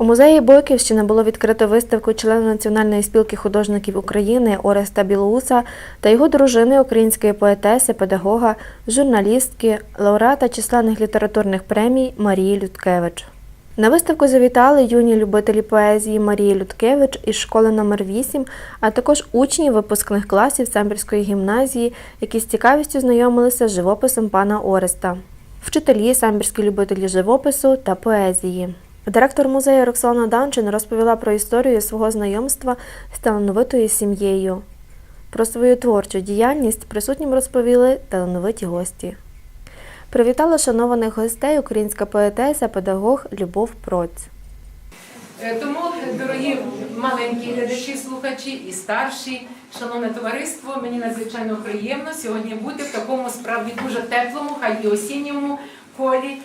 У музеї Бойківщина було відкрито виставку члена Національної спілки художників України Ореста Білоуса та його дружини, української поетеси, педагога, журналістки, лауреата численних літературних премій Марії Людкевич. На виставку завітали юні любителі поезії Марії Людкевич із школи номер 8 а також учні випускних класів Самбірської гімназії, які з цікавістю знайомилися з живописом пана Ореста, вчителі самбірські любителі живопису та поезії. Директор музею Роксолана Данчин розповіла про історію свого знайомства з талановитою сім'єю. Про свою творчу діяльність присутнім розповіли талановиті гості. Привітала шанованих гостей українська поетеса, педагог Любов Проць. Е, Тому, дорогі маленькі глядачі, слухачі і старші, шановне товариство, мені надзвичайно приємно сьогодні бути в такому справді дуже теплому, хай і осінньому колі.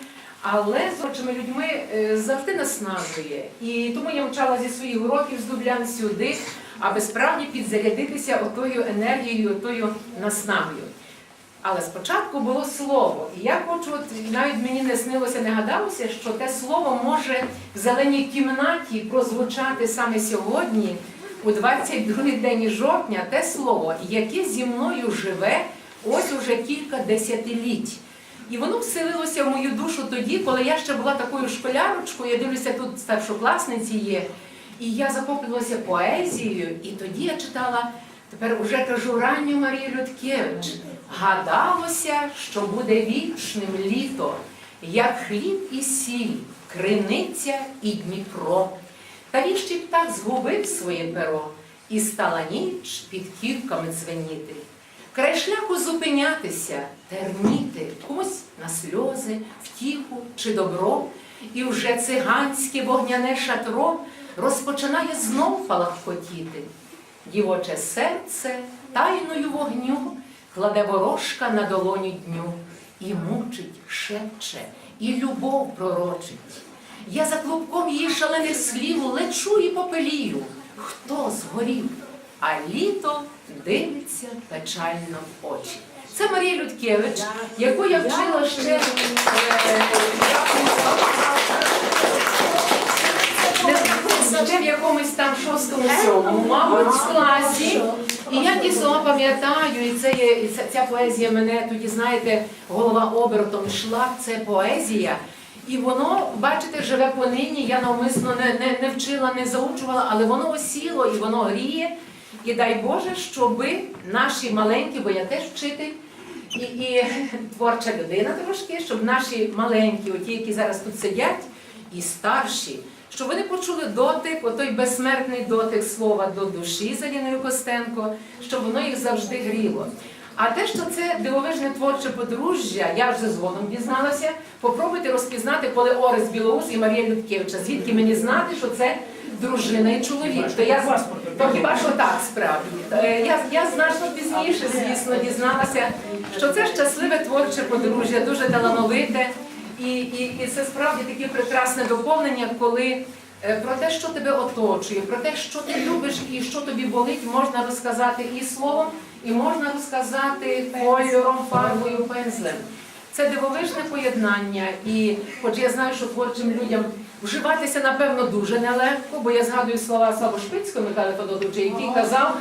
Але з творчими людьми е, завжди наснажує. І тому я мчала зі своїх уроків з Дублян сюди, аби справді підзарядитися отою енергією, отою наснагою. Але спочатку було слово. І я хочу, от навіть мені не снилося, не гадалося, що те слово може в зеленій кімнаті прозвучати саме сьогодні, у 22-й день жовтня, те слово, яке зі мною живе ось уже кілька десятиліть. І воно вселилося в мою душу тоді, коли я ще була такою школярочкою, я дивлюся, тут старшокласниці є. І я захоплювалася поезією, і тоді я читала, тепер уже кажу ранню Марію Людкевич. Гадалося, що буде вічним літо, як хліб і сіль, криниця і Дніпро. Та він ще птах згубив своє перо, і стала ніч під ківками дзвеніти. Край шляху зупинятися, терніти, ось на сльози, втіху чи добро, і вже циганське вогняне шатро розпочинає знов палахкотіти. Дівоче серце тайною вогню кладе ворожка на долоню дню і мучить, шепче, і любов пророчить. Я за клубком її шалених слів лечу і попелію. Хто згорів? А літо дивиться печально в очі. Це Марія Людкевич, яку я вчила ще е, ще в якомусь там шостому сьомому, мабуть, в класі. І я ті слова пам'ятаю, і це є і ця, ця поезія мене тоді, знаєте, голова обертом йшла. Це поезія. І воно, бачите, живе понині. Я навмисно не, не, не вчила, не заучувала, але воно осіло і воно гріє. І дай Боже, щоби наші маленькі, бо я теж вчитель, і, і творча людина трошки, щоб наші маленькі, оті, які зараз тут сидять, і старші, щоб вони почули дотик, отой безсмертний дотик слова до душі за Ліною Костенко, щоб воно їх завжди гріло. А те, що це дивовижне творче подружжя, я вже згодом дізналася. Попробуйте розпізнати, коли Орес Білоус і Марія Людкевича. Звідки мені знати, що це дружина і чоловік? То я то хіба що так справді? Е, Я, я значно пізніше, звісно, дізналася, що це щасливе творче подружжя, дуже талановите. І, і, і це справді таке прекрасне доповнення, коли е, про те, що тебе оточує, про те, що ти любиш і що тобі болить, можна розказати і словом, і можна розказати кольором, фарбою, пензлем. Це дивовижне поєднання, і хоч я знаю, що творчим людям вживатися, напевно, дуже нелегко, бо я згадую слова Слава Шпицького Михайла Федотовича, який казав,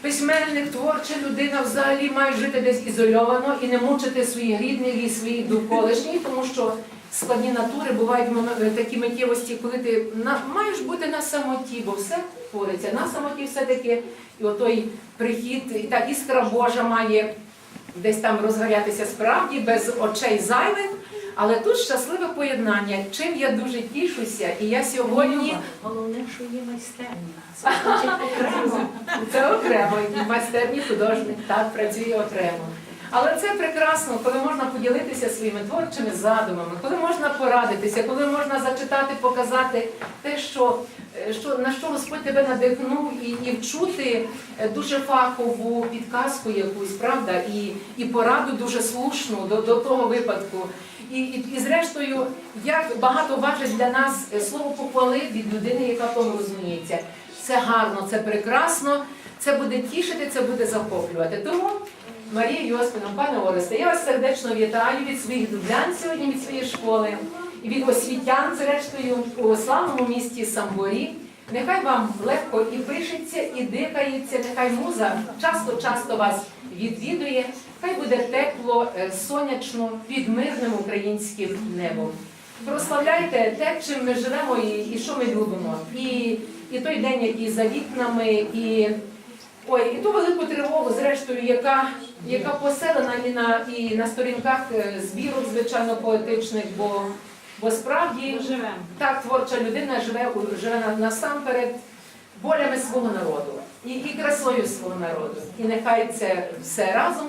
письменник, творча людина взагалі мають жити десь ізольовано і не мучити своїх рідних і своїх довколишніх, тому що складні натури бувають такі миттєвості, коли ти маєш бути на самоті, бо все твориться на самоті все-таки, і отой прихід, і та іскра Божа має десь там розгорятися справді, без очей зайвих. Але тут щасливе поєднання, чим я дуже тішуся, і я сьогодні Головне, що є майстерня. Це окремо. це окремо, майстерні художник так працює окремо. Але це прекрасно, коли можна поділитися своїми творчими задумами, коли можна порадитися, коли можна зачитати, показати те, що, е, що на що Господь тебе надихнув, і, і вчути е, дуже фахову підказку якусь, правда, і, і пораду дуже слушну до, до того випадку. І, і, і зрештою, як багато важить для нас е, слово похвали від людини, яка в тому розуміється. Це гарно, це прекрасно, це буде тішити, це буде захоплювати. Тому, Марія Йосипівна, пане Оресте, я вас сердечно вітаю від своїх дублян сьогодні, від своєї школи. і від освітян, зрештою, у славному місті Самборі. Нехай вам легко і пишеться, і дихається, нехай муза часто-часто вас відвідує, хай буде тепло, е, сонячно, під мирним українським небом. Прославляйте те, чим ми живемо і, і що ми любимо. І, і той день, який за вікнами, і, ой, і ту велику тривогу, зрештою, яка, яка поселена і на, і на сторінках е, збірок, звичайно, поетичних, бо, бо справді Живемо. так творча людина живе, живе насамперед болями свого народу і, і красою свого народу. І нехай це все разом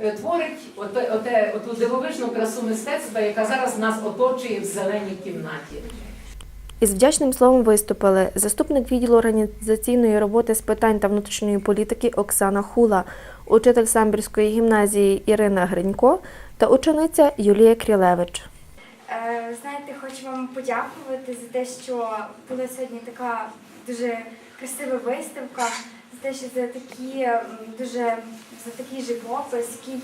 е, творить оте, оте, оту дивовижну красу мистецтва, яка зараз нас оточує в зеленій кімнаті. Із вдячним словом виступили заступник відділу організаційної роботи з питань та внутрішньої політики Оксана Хула, учитель Самбірської гімназії Ірина Гринько та учениця Юлія Крілевич. Е, Знаєте, хочу вам подякувати за те, що була сьогодні така дуже красива виставка, за те, що за такі дуже за такий живопис, який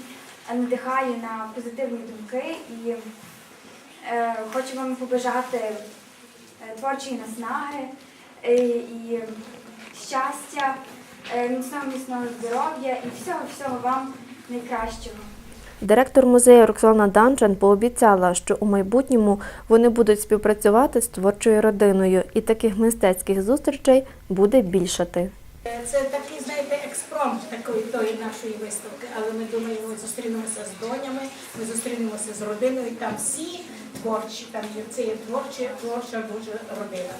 надихає на позитивні думки. І е, хочу вам побажати творчої наснаги е, і щастя, е, міцного міцного здоров'я і всього всього вам найкращого. Директор музею Роксолана Данчан пообіцяла, що у майбутньому вони будуть співпрацювати з творчою родиною, і таких мистецьких зустрічей буде більшати. Це такий, знаєте, експромт такої тої нашої виставки, але ми думаємо, ми зустрінемося з донями, ми зустрінемося з родиною, там всі творчі, там є це є творча, творча дуже родина.